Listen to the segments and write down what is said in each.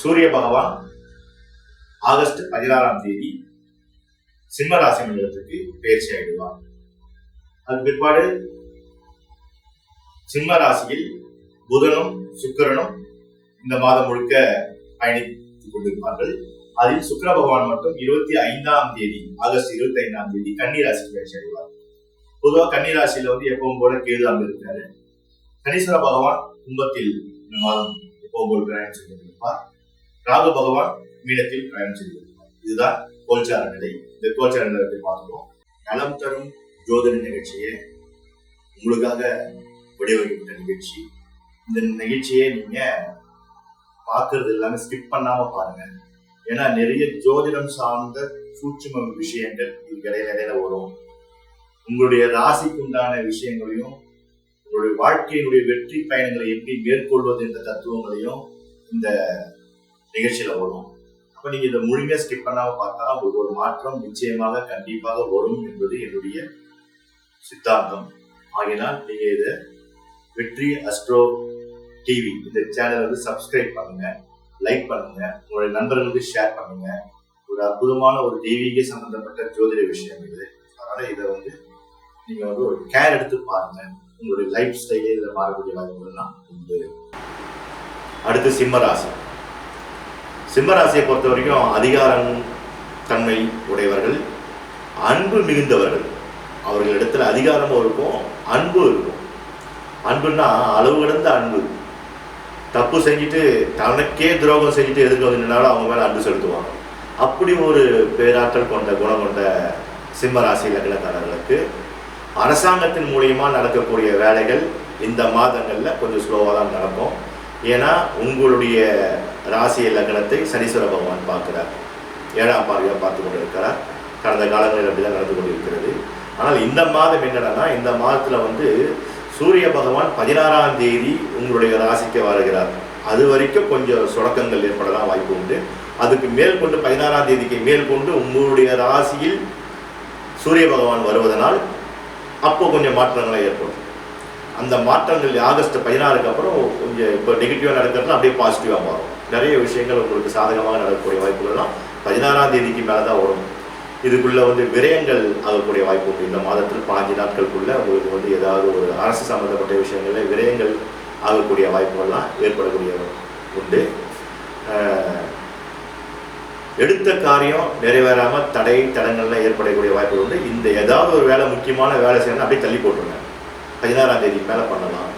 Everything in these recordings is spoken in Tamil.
சூரிய பகவான் ஆகஸ்ட் பதினாறாம் தேதி சிம்ம ராசி மண்டலத்துக்கு பயிற்சி ஆகிடுவார் அது பிற்பாடு சிம்ம ராசியில் புதனும் சுக்கிரனும் இந்த மாதம் முழுக்க பயணித்துக் கொண்டிருப்பார்கள். அதில் சுக்கிர பகவான் மட்டும் இருபத்தி ஐந்தாம் தேதி ஆகஸ்ட் இருபத்தி ஐந்தாம் தேதி கன்னி ராசிக்கு பயிற்சி அடைவார். பொதுவாக கன்னி ராசியில வந்து எப்பவும் போல கேது இருக்காரு. கணீஸ்வர பகவான் கும்பத்தில் இந்த மாதம் எப்பவும் போல் பிரயாணம் செய்து கொண்டிருப்பார். ராகு பகவான் மீனத்தில் பயணம் செய்து இதுதான் கோல்சார நிலை. இந்த கோல்சார நிலத்தை பார்க்கிறோம். நலம் தரும் ஜோதிட நிகழ்ச்சியை உங்களுக்காக வடிவமைக்கப்பட்ட நிகழ்ச்சி. இந்த நிகழ்ச்சியை நீங்க பார்க்கறது எல்லாமே ஸ்கிப் பண்ணாம பாருங்க. ஏன்னா நிறைய ஜோதிடம் சார்ந்த சூட்சும விஷயங்கள் இதுக்கு இடையில இடையில வரும். உங்களுடைய ராசிக்கு உண்டான விஷயங்களையும் உங்களுடைய வாழ்க்கையினுடைய வெற்றி பயணங்களை எப்படி மேற்கொள்வது என்ற தத்துவங்களையும் இந்த நிகழ்ச்சியில வரும் அப்ப நீங்க இதை முழுமையா ஸ்கிப் பண்ணாம பார்த்தா உங்களுக்கு ஒரு மாற்றம் நிச்சயமாக கண்டிப்பாக வரும் என்பது என்னுடைய சித்தாந்தம். ஆகினால் நீங்க இதை வெற்றி அஸ்ட்ரோ டிவி இந்த சேனலை வந்து சப்ஸ்கிரைப் பண்ணுங்க லைக் பண்ணுங்க உங்களுடைய நண்பர்களுக்கு ஷேர் பண்ணுங்க. ஒரு அற்புதமான ஒரு தெய்வீக சம்பந்தப்பட்ட ஜோதிட விஷயம் இது. அதனால இதை வந்து நீங்க வந்து ஒரு கேர் எடுத்து பாருங்க. உங்களுடைய லைஃப் ஸ்டைலே இதில் மாறக்கூடிய வாய்ப்புகள்லாம் உண்டு. அடுத்து சிம்மராசி சிம்மராசியை பொறுத்த வரைக்கும் அதிகாரம் தன்மை உடையவர்கள் அன்பு மிகுந்தவர்கள். அவர்களிடத்தில் அதிகாரமும் இருக்கும் அன்பும் இருக்கும். அன்புன்னா அளவு கடந்த அன்பு. தப்பு செஞ்சுட்டு தனக்கே துரோகம் செஞ்சுட்டு எதுக்கு வந்து அவங்க மேலே அன்பு செலுத்துவாங்க. அப்படி ஒரு பேராற்றல் கொண்ட குணம் கொண்ட சிம்மராசி லக்னக்காரர்களுக்கு அரசாங்கத்தின் மூலியமாக நடக்கக்கூடிய வேலைகள் இந்த மாதங்களில் கொஞ்சம் ஸ்லோவாக தான் நடக்கும். ஏன்னா உங்களுடைய ராசி லக்னத்தை சனீஸ்வர பகவான் பார்க்கிறார். ஏழாம் பார்வையாக பார்த்து கொண்டு இருக்கிறார் கடந்த காலங்களில் அப்படிதான் நடந்து கொண்டிருக்கிறது. ஆனால் இந்த மாதம் என்னடனா இந்த மாதத்தில் வந்து சூரிய பகவான் பதினாறாம் தேதி உங்களுடைய ராசிக்கு வருகிறார். அது வரைக்கும் கொஞ்சம் சுடக்கங்கள் ஏற்படலாம் வாய்ப்பு உண்டு. அதுக்கு மேல் கொண்டு பதினாறாம் தேதிக்கு மேல் கொண்டு உங்களுடைய ராசியில் சூரிய பகவான் வருவதனால் அப்போ கொஞ்சம் மாற்றங்களை ஏற்படும். அந்த மாற்றங்கள் ஆகஸ்ட் பதினாறுக்கு அப்புறம் கொஞ்சம் இப்போ நெகட்டிவாக நடக்கிறதுனா அப்படியே பாசிட்டிவாக மாறும். நிறைய விஷயங்கள் உங்களுக்கு சாதகமாக நடக்கக்கூடிய வாய்ப்புகள்லாம் பதினாறாம் தேதிக்கு மேலே தான் வரும் இதுக்குள்ள வந்து விரயங்கள் ஆகக்கூடிய வாய்ப்பு உண்டு. இந்த மாதத்தில் பாஞ்சு நாட்களுக்குள்ள உங்களுக்கு வந்து ஏதாவது ஒரு அரசு சம்பந்தப்பட்ட விஷயங்கள்ல விரயங்கள் ஆகக்கூடிய வாய்ப்புகள்லாம் ஏற்படக்கூடிய உண்டு. எடுத்த காரியம் நிறைவேறாமல் தடை தடங்கள்லாம் ஏற்படக்கூடிய வாய்ப்புகள் உண்டு. இந்த ஏதாவது ஒரு வேலை முக்கியமான வேலை செய்யணும் அப்படியே தள்ளி போட்டுருங்க. பதினாறாம் தேதி மேலே பண்ணலாம்.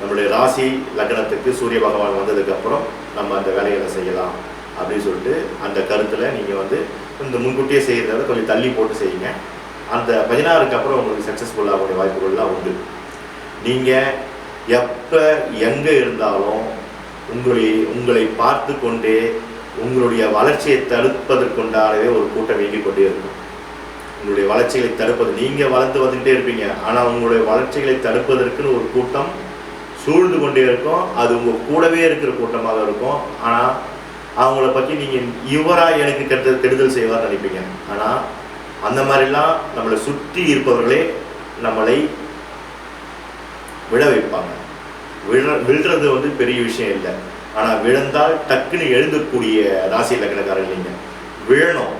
நம்மளுடைய ராசி லக்னத்துக்கு சூரிய பகவான் வந்ததுக்கப்புறம் நம்ம அந்த வேலைகளை செய்யலாம் அப்படின்னு சொல்லிட்டு அந்த கருத்தில் நீங்கள் வந்து இந்த முன்கூட்டியே செய்கிறத கொஞ்சம் தள்ளி போட்டு செய்யுங்க. அந்த பதினாறுக்கு அப்புறம் உங்களுக்கு சக்ஸஸ்ஃபுல் ஆகக்கூடிய வாய்ப்புகள்லாம் உண்டு. நீங்கள் எப்போ எங்கே இருந்தாலும் உங்களை உங்களை பார்த்து கொண்டே உங்களுடைய வளர்ச்சியை தடுப்பதற்குண்டானவே ஒரு கூட்டம் இயங்கிக் கொண்டே இருக்கும். உங்களுடைய வளர்ச்சிகளை தடுப்பது நீங்கள் வளர்ந்து வந்துகிட்டே இருப்பீங்க. ஆனால் உங்களுடைய வளர்ச்சிகளை தடுப்பதற்குன்னு ஒரு கூட்டம் சூழ்ந்து கொண்டே இருக்கும். அது உங்கள் கூடவே இருக்கிற கூட்டமாக இருக்கும். ஆனால் அவங்கள பற்றி நீங்கள் இவராக எனக்கு கெடுத்த கெடுதல் செய்வார் நினைப்பீங்க. ஆனால் அந்த மாதிரிலாம் நம்மளை சுற்றி இருப்பவர்களே நம்மளை விழ வைப்பாங்க. விழ விழுறது வந்து பெரிய விஷயம் இல்லை. ஆனால் விழுந்தால் டக்குன்னு எழுந்தக்கூடிய ராசி லக்னக்காரர் இல்லைங்க விழணும்.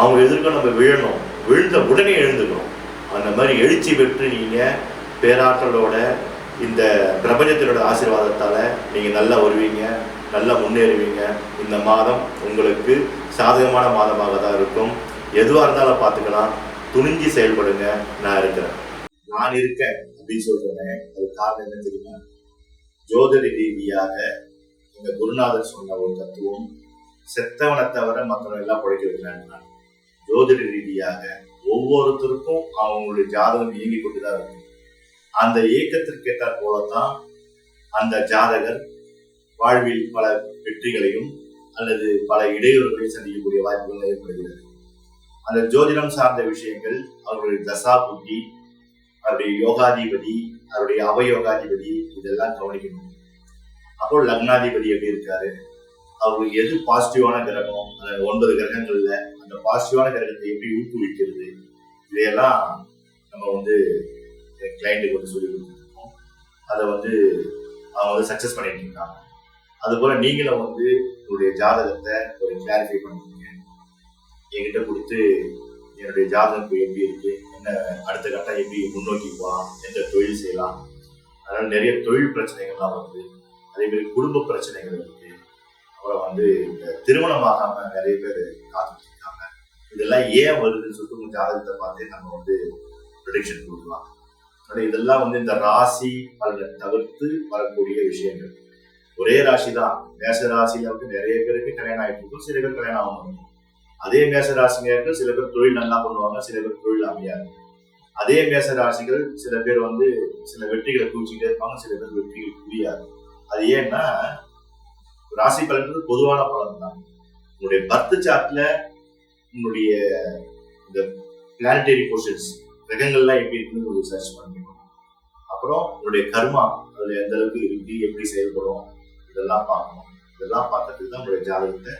அவங்க எதிர்க்க நம்ம விழணும். விழுந்த உடனே எழுந்துக்கணும். அந்த மாதிரி எழுச்சி பெற்று நீங்கள் பேராற்றலோட இந்த பிரபஞ்சத்தினோட ஆசீர்வாதத்தால் நீங்கள் நல்லா வருவீங்க நல்லா முன்னேறுவீங்க. இந்த மாதம் உங்களுக்கு சாதகமான மாதமாக தான் இருக்கும். எதுவாக இருந்தாலும் பார்த்துக்கலாம். துணிஞ்சு செயல்படுங்க. நான் இருக்கிறேன். நான் இருக்கேன் அப்படின்னு சொல்கிறேன் அது காரணம் என்ன தெரியுமா? ஜோதிட ரீதியாக இந்த குருநாதர் சொன்ன ஒரு தத்துவம் செத்தவனை தவிர மற்றவன் எல்லாம் பிழைக்க வைக்கிறான் ஜோதிட ரீதியாக ஒவ்வொருத்தருக்கும் அவங்களுடைய ஜாதகம் இயங்கி கொண்டுதான் இருக்கும் அந்த இயக்கத்திற்கு ஏற்றாற் போலத்தான் அந்த ஜாதகர் வாழ்வில் பல வெற்றிகளையும் அல்லது பல இடையூறுகளையும் சந்திக்கக்கூடிய வாய்ப்புகள் ஏற்படுகிறது. அந்த ஜோதிடம் சார்ந்த விஷயங்கள் அவருடைய தசா புத்தி அவருடைய யோகாதிபதி அவருடைய அவயோகாதிபதி இதெல்லாம் கவனிக்கணும். அப்போ லக்னாதிபதி எப்படி இருக்காரு? அவருக்கு எது பாசிட்டிவான கிரகம்? அந்த ஒன்பது கிரகங்கள்ல அந்த பாசிட்டிவான கிரகத்தை எப்படி ஊக்குவிக்கிறது? இதையெல்லாம் நம்ம வந்து கிளைண்ட்டுக்கு வந்து சொல்லி கொடுத்துருக்கோம் அதை வந்து அவங்க வந்து சக்ஸஸ் பண்ணிட்டு இருக்காங்க அதுபோல் நீங்களும் வந்து உங்களுடைய ஜாதகத்தை ஒரு கிளாரிஃபை பண்ணுவீங்க என்கிட்ட கொடுத்து என்னுடைய ஜாதகம் எப்படி இருக்கு என்ன அடுத்த கட்டம் எப்படி முன்னோக்கி போகலாம் எந்த தொழில் செய்யலாம். அதனால நிறைய தொழில் பிரச்சனைகள்லாம் வருது. அதே மாதிரி குடும்ப பிரச்சனைகள் இருக்கு. அப்புறம் வந்து இந்த திருமணமாகாம நிறைய பேர் காத்துட்டு இருக்காங்க. இதெல்லாம் ஏன் வருதுன்னு சொல்லிட்டு உங்க ஜாதகத்தை பார்த்து நம்ம வந்து ப்ரொடிக்ஷன் கொடுக்கலாம். இதெல்லாம் வந்து இந்த ராசி பலனை தவிர்த்து வரக்கூடிய விஷயங்கள். ஒரே ராசி தான் மேச ராசியில வந்து நிறைய பேருக்கு கல்யாணம் ஆகிட்டு இருக்கும். சில பேர் கல்யாணம் ஆகும் அதே மேச ராசினியர்கள் சில பேர் தொழில் நல்லா பண்ணுவாங்க. சில பேர் தொழில் அமையாது. அதே மேச ராசிகள் சில பேர் வந்து சில வெற்றிகளை குவிச்சுட்டே இருப்பாங்க. சில பேர் வெற்றிகள் புரியாது அது ஏன்னா ராசி பலன்றது பொதுவான பலன் தான் உங்களுடைய பர்த் சார்ட்ல உங்களுடைய இந்த பிளானட்டரி போர்ஷன்ஸ் கிரகங்கள்லாம் எப்படி இருக்குன்னு ஒரு சர்ச் பண்ணுங்க. அப்புறம் உங்களுடைய கர்மா அதுல எந்த அளவுக்கு இருக்கு எப்படி செயல்படும் இதெல்லாம் பார்க்கணும். இதெல்லாம் பார்க்கறதுக்கு தான் உங்களுடைய ஜாதகத்தை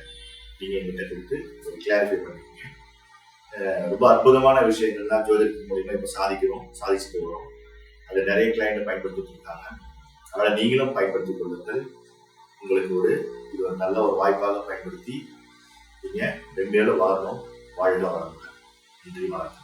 நீங்க எங்கிட்ட கொடுத்து ஒரு கிளாரிஃபை பண்ணுவீங்க ரொம்ப அற்புதமான விஷயங்கள்லாம் ஜோதிடத்தின் மூலியமா இப்ப சாதிக்கிறோம் சாதிச்சுட்டு வரோம். அது நிறைய கிளைண்ட் பயன்படுத்திட்டு இருக்காங்க. அதனால நீங்களும் பயன்படுத்திக் கொள்ளுங்கள். உங்களுக்கு ஒரு இது ஒரு நல்ல ஒரு வாய்ப்பாக பயன்படுத்தி நீங்க மென்மேலும் வளரணும் வாழ்க வளருங்க நன்றி வணக்கம்.